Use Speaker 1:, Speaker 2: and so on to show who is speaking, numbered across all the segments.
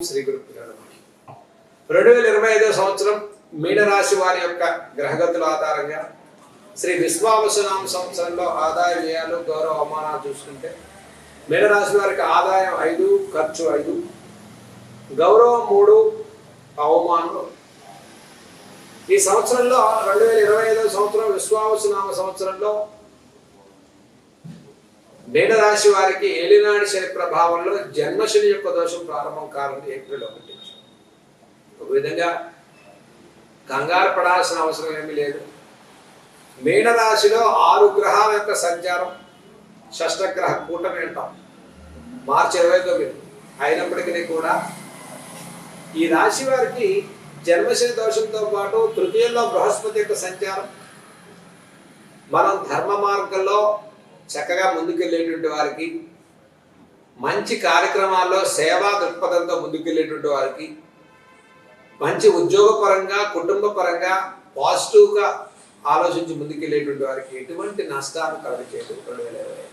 Speaker 1: శ్రీ గురు రెండు వేల ఇరవై ఐదో సంవత్సరం మీనరాశి వారి యొక్క గ్రహగతుల ఆధారంగా శ్రీ విశ్వావసనామ సంవత్సరంలో ఆదాయ వ్యయాలు గౌరవ అవమానాలు చూసుకుంటే మీనరాశి వారికి ఆదాయం ఐదు ఖర్చు ఐదు గౌరవం మూడు అవమానం ఈ సంవత్సరంలో రెండు వేల ఇరవై ఐదో సంవత్సరం విశ్వావసనామ సంవత్సరంలో మీనరాశి వారికి ఏలినాడి శని ప్రభావంలో జన్మశని యొక్క దోషం ప్రారంభం కానుంది ఏప్రిల్ ఒకటి. ఒక విధంగా కంగారు పడాల్సిన అవసరం ఏమీ లేదు. మీనరాశిలో ఆరు గ్రహాల యొక్క సంచారం షష్టగ్రహ కూటమి అంటాం. మార్చి ఇరవై తొమ్మిది అయినప్పటికీ కూడా ఈ రాశి వారికి జన్మశని దోషంతో పాటు తృతీయంలో బృహస్పతి యొక్క సంచారం. మనం ధర్మ మార్గంలో చక్కగా ముందుకెళ్ళేటువంటి వారికి మంచి కార్యక్రమాల్లో సేవా దృక్పథంతో ముందుకెళ్ళేటువంటి వారికి మంచి ఉద్యోగపరంగా కుటుంబ పరంగా పాజిటివ్గా ఆలోచించి ముందుకెళ్ళేటువంటి వారికి ఎటువంటి నష్టాలు కలగచేయదు రెండు వేల ఇరవై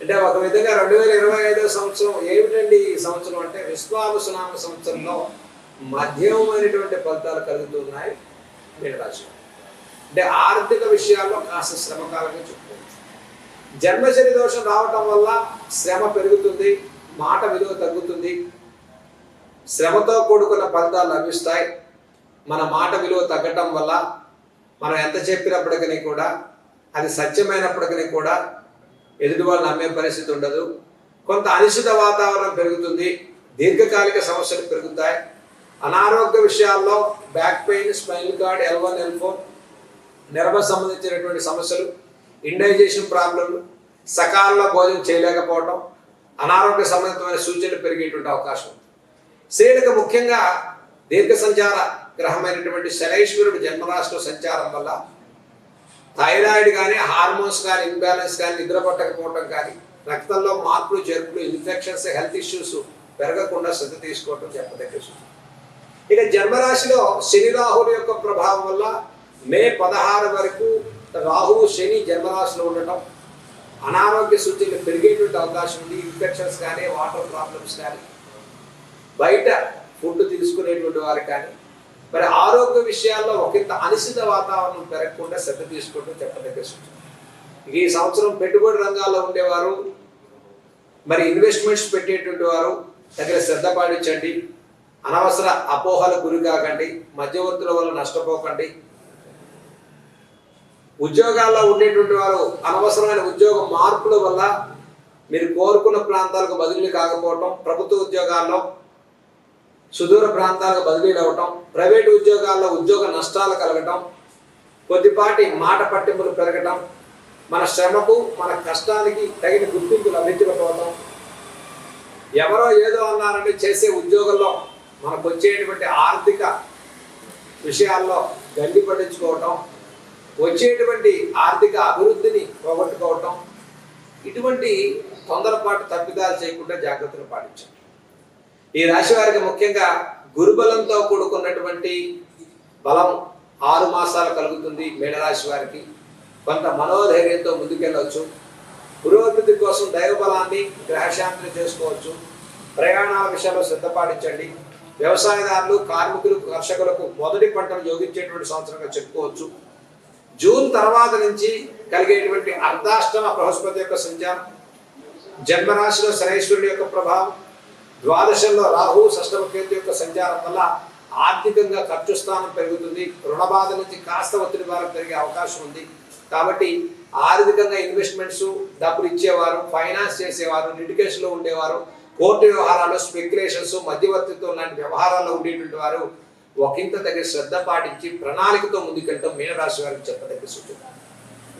Speaker 1: అంటే ఒక విధంగా రెండు వేల ఇరవై ఐదో సంవత్సరం ఏమిటండి ఈ సంవత్సరం అంటే విశ్వావసునామ సంవత్సరంలో మధ్యమైనటువంటి ఫలితాలు కలుగుతున్నాయి మీనరాశి అంటే ఆర్థిక విషయాల్లో కాస్త శ్రమకాలంగా చెప్పుకోవాలి జన్మశని దోషం రావటం వల్ల శ్రమ పెరుగుతుంది మాట విలువ తగ్గుతుంది. శ్రమతో కూడుకున్న ఫలితాలు లభిస్తాయి. మన మాట విలువ తగ్గటం వల్ల మనం ఎంత చెప్పినప్పటికీ కూడా అది సత్యమైనప్పటికీ కూడా ఎదుటి వాళ్ళు నమ్మే పరిస్థితి ఉండదు. కొంత అనిశ్చిత వాతావరణం పెరుగుతుంది దీర్ఘకాలిక సమస్యలు పెరుగుతాయి. అనారోగ్య విషయాల్లో back pain spine cord L one ఎల్ఫోన్ L nerve సంబంధించినటువంటి సమస్యలు ఇండైజేషన్ ప్రాబ్లంలు సకాలంలో భోజనం చేయలేకపోవడం అనారోగ్య సంబంధితమైన సూచనలు పెరిగేటువంటి అవకాశం ఉంది. స్త్రీలకు ముఖ్యంగా దీర్ఘ సంచార గ్రహమైనటువంటి శనైశ్వరుడు జన్మరాశిలో సంచారం వల్ల థైరాయిడ్ కానీ హార్మోన్స్ కానీ ఇంబ్యాలెన్స్ కానీ నిద్ర పట్టకపోవడం కానీ రక్తంలో మార్పులు జరుపులు ఇన్ఫెక్షన్స్ హెల్త్ ఇష్యూస్ పెరగకుండా శ్రద్ధ తీసుకోవటం చెప్పదగ్గ ఇక జన్మరాశిలో శని రాహుల యొక్క ప్రభావం వల్ల మే పదహారు వరకు రాహువు శని జన్మరాశిలో ఉండటం అనారోగ్య సూచనలు పెరిగేటువంటి అవకాశం ఉంది ఇన్ఫెక్షన్స్ కానీ వాటర్ ప్రాబ్లమ్స్ కానీ. బయట ఫుడ్ తీసుకునేటువంటి వారు కానీ మరి ఆరోగ్య విషయాల్లో ఒకంత అనిశ్చిత వాతావరణం పెరగకుండా శ్రద్ధ తీసుకోవడం చెప్పదగ్గ సూచన. ఈ సంవత్సరం పెట్టుబడి రంగాల్లో ఉండేవారు మరి ఇన్వెస్ట్మెంట్స్ పెట్టేటువంటి వారు దగ్గర శ్రద్ధ పాటించండి. అనవసర అపోహలకు గురి కాకండి. మధ్యవర్తుల వల్ల నష్టపోకండి. ఉద్యోగాల్లో ఉండేటువంటి వారు అనవసరమైన ఉద్యోగ మార్పుల వల్ల మీరు కోరుకున్న ప్రాంతాలకు బదిలీ కాకపోవటం ప్రభుత్వ ఉద్యోగాల్లో సుదూర ప్రాంతాలకు బదిలీలు అవ్వటం ప్రైవేటు ఉద్యోగాల్లో ఉద్యోగ నష్టాలు కలగటం కొద్దిపాటి మాట పట్టింపులు పెరగటం మన శ్రమకు మన కష్టానికి తగిన గుర్తింపు లభించకపోవటం ఎవరో ఏదో అన్నారని చేసే ఉద్యోగంలో మనకు వచ్చేటువంటి ఆర్థిక విషయాల్లో గండి పట్టించుకోవటం వచ్చేటువంటి ఆర్థిక అభివృద్ధిని పోగొట్టుకోవటం ఇటువంటి తొందరపాటు తప్పిదాలు చేయకుండా జాగ్రత్తలు పాటించండి ఈ రాశి వారికి ముఖ్యంగా గురుబలంతో కూడుకున్నటువంటి బలం ఆరు మాసాలు కలుగుతుంది మేడరాశి వారికి. కొంత మనోధైర్యంతో ముందుకెళ్ళవచ్చు. పురోభివృద్ధి కోసం దైవబలాన్ని గ్రహశాంతిని చేసుకోవచ్చు. ప్రయాణాల విషయంలో శ్రద్ధ పాటించండి. వ్యవసాయదారులు కార్మికులు కర్షకులకు మొదటి పంటను యోగించేటువంటి సంవత్సరంగా చెప్పుకోవచ్చు. జూన్ తర్వాత నుంచి కలిగేటువంటి అర్ధాష్టమ బృహస్పతి యొక్క సంచారం జన్మరాశిలో శనైశ్వరుడి యొక్క ప్రభావం ద్వాదశంలో రాహు షష్టమ కేతు యొక్క సంచారం వల్ల ఆర్థికంగా ఖర్చు స్థానం పెరుగుతుంది. రుణ బాధ నుంచి కాస్త ఒత్తిడి వారం పెరిగే అవకాశం ఉంది. కాబట్టి ఆర్థికంగా ఇన్వెస్ట్మెంట్స్ డబ్బులు ఇచ్చేవారు ఫైనాన్స్ చేసేవారు లిటిగేషన్లో ఉండేవారు కోర్టు వ్యవహారాలు స్పెక్యులేషన్స్ మధ్యవర్తిత్వం లాంటి వ్యవహారాల్లో ఉండేటువంటి వారు ఒకంత దగ్గర శ్రద్ధ పాటించి ప్రణాళికతో ముందుకెళ్ళటం మీనరాశి వారికి చెప్పదగ్గ సూచన.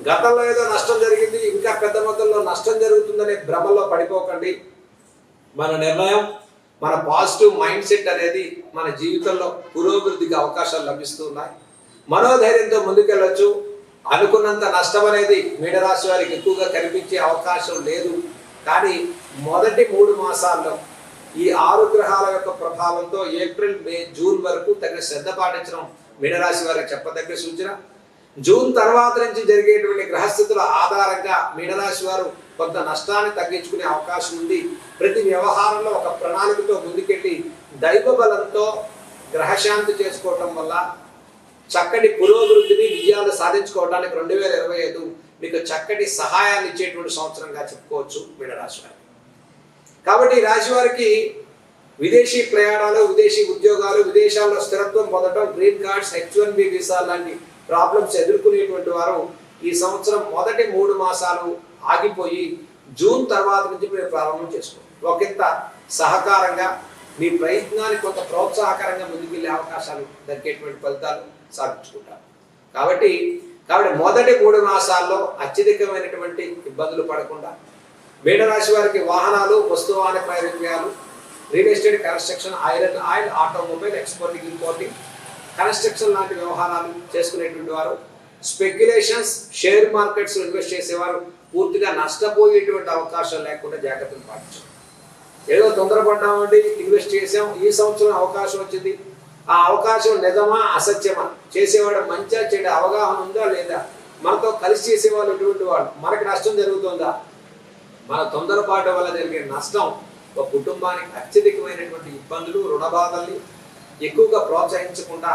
Speaker 1: గతంలో ఏదో నష్టం జరిగింది ఇంకా పెద్ద మొత్తంలో నష్టం జరుగుతుందనే భ్రమలో పడిపోకండి. మన నిర్ణయం మన పాజిటివ్ మైండ్ సెట్ అనేది మన జీవితంలో పురోభివృద్ధికి అవకాశాలు లభిస్తున్నాయి మనోధైర్యంతో ముందుకెళ్ళొచ్చు. అనుకున్నంత నష్టం అనేది మీనరాశి వారికి ఎక్కువగా కనిపించే అవకాశం లేదు. కానీ మొదటి మూడు మాసాల్లో ఈ ఆరు గ్రహాల యొక్క ప్రభావంతో ఏప్రిల్ మే జూన్ వరకు తగిన శ్రద్ధ పాటించడం మీనరాశి వారికి చెప్పదగ్గ సూచన. జూన్ తర్వాత నుంచి జరిగేటువంటి గ్రహస్థితుల ఆధారంగా మీనరాశి వారు కొంత నష్టాన్ని తగ్గించుకునే అవకాశం ఉంది. ప్రతి వ్యవహారంలో ఒక ప్రణాళికతో ముందుకెళ్ళి దైవ బలంతో గ్రహశాంతి చేసుకోవటం వల్ల చక్కటి పురోభివృద్ధిని విజయాలు సాధించుకోవడానికి రెండు వేల ఇరవై ఐదు మీకు చక్కటి సహాయాన్ని ఇచ్చేటువంటి సంవత్సరంగా చెప్పుకోవచ్చు మీనరాశి వారికి కాబట్టి ఈ రాశి వారికి విదేశీ ప్రయాణాలు విదేశీ ఉద్యోగాలు విదేశాల్లో స్థిరత్వం పొందడం green cards H one B visa లాంటి ప్రాబ్లమ్స్ ఎదుర్కొనేటువంటి వారు ఈ సంవత్సరం మొదటి మూడు మాసాలు ఆగిపోయి జూన్ తర్వాత నుంచి మీరు ప్రారంభం చేసుకోండి. ఒకంత సహకారంగా మీ ప్రయత్నాన్ని కొంత ప్రోత్సాహకరంగా ముందుకెళ్ళే అవకాశాలు దక్కేటువంటి ఫలితాలు సాధించుకుంటారు. కాబట్టి కాబట్టి మొదటి మూడు మాసాల్లో అత్యధికమైనటువంటి ఇబ్బందులు పడకుండా మీనరాశి వారికి వాహనాలు వస్తువాహన ప్రయోజనాలు real estate construction iron oil automobile exporting importing construction లాంటి వ్యవహారాలు చేసుకునేటువంటి వారు స్పెక్యులేషన్స్ షేర్ మార్కెట్స్ ఇన్వెస్ట్ చేసేవారు పూర్తిగా నష్టపోయేటువంటి అవకాశం లేకుండా జాగ్రత్తలు పాటించారు ఏదో తొందరపడ్డామండి ఇన్వెస్ట్ చేసాం ఈ సంవత్సరం అవకాశం వచ్చింది ఆ అవకాశం నిజమా అసత్యమా చేసేవాడు మంచిగా చెడు అవగాహన ఉందా లేదా మనతో కలిసి చేసేవాళ్ళు ఎటువంటి వాళ్ళు మనకి నష్టం జరుగుతుందా మన తొందరపాటు వల్ల జరిగే నష్టం ఒక కుటుంబానికి అత్యధికమైనటువంటి ఇబ్బందులు రుణబాధల్ని ఎక్కువగా ప్రోత్సహించకుండా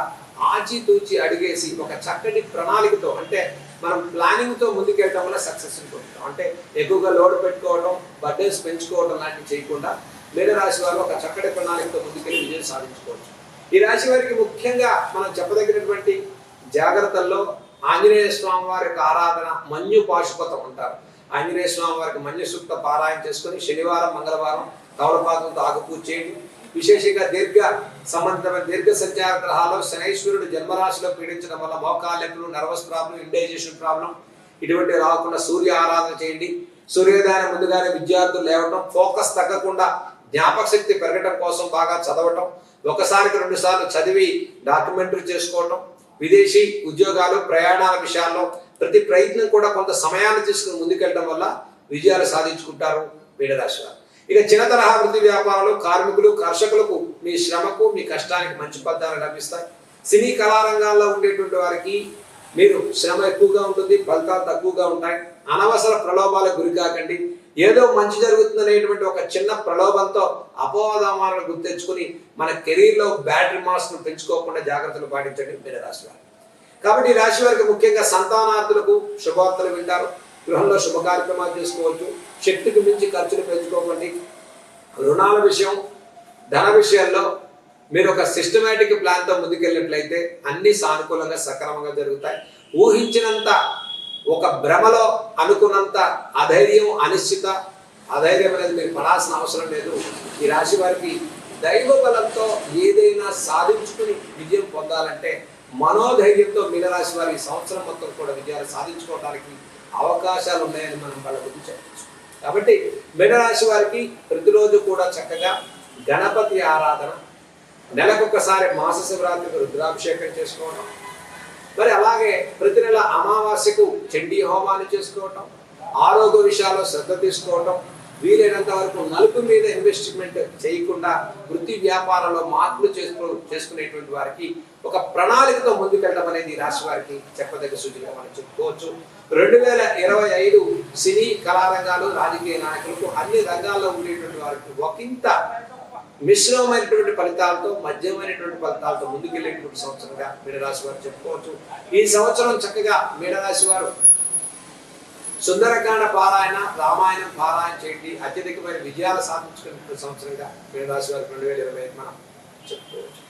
Speaker 1: ఆచితూచి అడిగేసి ఒక చక్కటి ప్రణాళికతో అంటే మనం ప్లానింగ్తో ముందుకెళ్ళడం వల్ల సక్సెస్ ఉంటుంటాం అంటే ఎక్కువగా లోడ్ పెట్టుకోవడం బర్త్డేస్ పెంచుకోవడం లాంటివి చేయకుండా వేరే రాశి వారు ఒక చక్కటి ప్రణాళికతో ముందుకెళ్ళి విజయం సాధించుకోవచ్చు. ఈ రాశి వారికి ముఖ్యంగా మనం చెప్పదగినటువంటి జాగ్రత్తల్లో ఆంజనేయ స్వామి వారి యొక్క ఆరాధన మన్యు పాశుపతం ఉంటారు ఆంజనేయ స్వామి వారికి మన్యు సూక్త పారాయణ చేసుకొని శనివారం మంగళవారం తవలపాకంతో ఆకుపూజ చేయండి. విశేషంగా దీర్ఘ సంబంధమైన దీర్ఘ సంచార గ్రహాలు శనైశ్వరుడు జన్మరాశిలో పీడించడం వల్ల మోకాళ్ళెప్పులు నర్వస్ ప్రాబ్లం ఇండైజేషన్ ప్రాబ్లం ఇటువంటి రాకుండా సూర్య ఆరాధన చేయండి. సూర్యోదయాన్ని ముందుగానే విద్యార్థులు లేవటం ఫోకస్ తగ్గకుండా జ్ఞాపక శక్తి పెరగటం కోసం బాగా చదవటం ఒకసారికి రెండు సార్లు చదివి డాక్యుమెంటరీ చేసుకోవటం విదేశీ ఉద్యోగాలు ప్రయాణాల విషయాల్లో ప్రతి ప్రయత్నం కూడా కొంత సమయాన్ని తీసుకుని ముందుకెళ్ళడం వల్ల విజయాలు సాధించుకుంటారు మీనరాశి వారు ఇక చిన్న తరహా వృత్తి వ్యాపారాలు కార్మికులు కర్షకులకు మీ శ్రమకు మీ కష్టానికి మంచి ఫలితాలు లభిస్తాయి. సినీ కళారంగాల్లో ఉండేటువంటి వారికి మీరు శ్రమ ఎక్కువగా ఉంటుంది ఫలితాలు తక్కువగా ఉంటాయి. అనవసర ప్రలోభాలకు గురి కాకండి. ఏదో మంచి జరుగుతుందనేటువంటి ఒక చిన్న ప్రలోభంతో అపోవాదమాలను గుర్తెచ్చుకుని మన కెరీర్లో బ్యాటరీ మార్క్స్ను పెంచుకోకుండా జాగ్రత్తలు పాటించండి మీరు రాశి వారు కాబట్టి ఈ రాశి వారికి ముఖ్యంగా సంతానార్థులకు శుభవార్తలు వింటారు. గృహంలో శుభ కార్యక్రమాలు చేసుకోవచ్చు. శక్తికి మించి ఖర్చులు పెంచుకోకండి. రుణాల విషయం ధన విషయాల్లో మీరు ఒక సిస్టమేటిక్ ప్లాన్తో ముందుకెళ్ళినట్లయితే అన్ని సానుకూలంగా సక్రమంగా జరుగుతాయి. ఊహించినంత ఒక భ్రమలో అనుకున్నంత అధైర్యం అనిశ్చిత అధైర్యం అనేది మీరు పడాల్సిన అవసరం లేదు. ఈ రాశి వారికి దైవ బలంతో ఏదైనా సాధించుకుని విజయం పొందాలంటే మనోధైర్యంతో మీనరాశి వారి సంవత్సరం మొత్తం కూడా విజయాలు సాధించుకోవడానికి అవకాశాలు ఉన్నాయని మనం వాళ్ళ గురించి చెప్పచ్చు. కాబట్టి మీనరాశి వారికి ప్రతిరోజు కూడా చక్కగా గణపతి ఆరాధన నెలకొకసారి మాస శివరాత్రికి రుద్రాభిషేకం చేసుకోవడం మరి అలాగే ప్రతి నెల అమావాస్యకు చండీ హోమాలు చేసుకోవటం ఆరోగ్య విషయాల్లో శ్రద్ధ తీసుకోవటం వీలైనంత వరకు నలుపు మీద ఇన్వెస్ట్మెంట్ చేయకుండా వృత్తి వ్యాపారంలో మార్పులు చేసుకో చేసుకునేటువంటి వారికి ఒక ప్రణాళికతో ముందుకెళ్ళడం అనేది రాశి వారికి చెప్పదగ్గ సూచనగా మనం చెప్పుకోవచ్చు. రెండు వేల ఇరవై ఐదు సినీ కళారంగాలు రాజకీయ నాయకులకు అన్ని రంగాల్లో ఉండేటువంటి వారికి ఒకంత మిశ్రమమైనటువంటి ఫలితాలతో మధ్యమైనటువంటి ఫలితాలతో ముందుకెళ్ళేటువంటి సంవత్సరంగా మీనరాశి వారు చెప్పుకోవచ్చు. ఈ సంవత్సరం చక్కగా మీనరాశి వారు సుందరకాండ పారాయణ రామాయణం పారాయణ చేయండి. అత్యధికమైన విజయాలు సాధించుకున్న సంవత్సరంగా మీనరాశి వారికి రెండు వేల ఇరవై ఐదు మనం చెప్పుకోవచ్చు.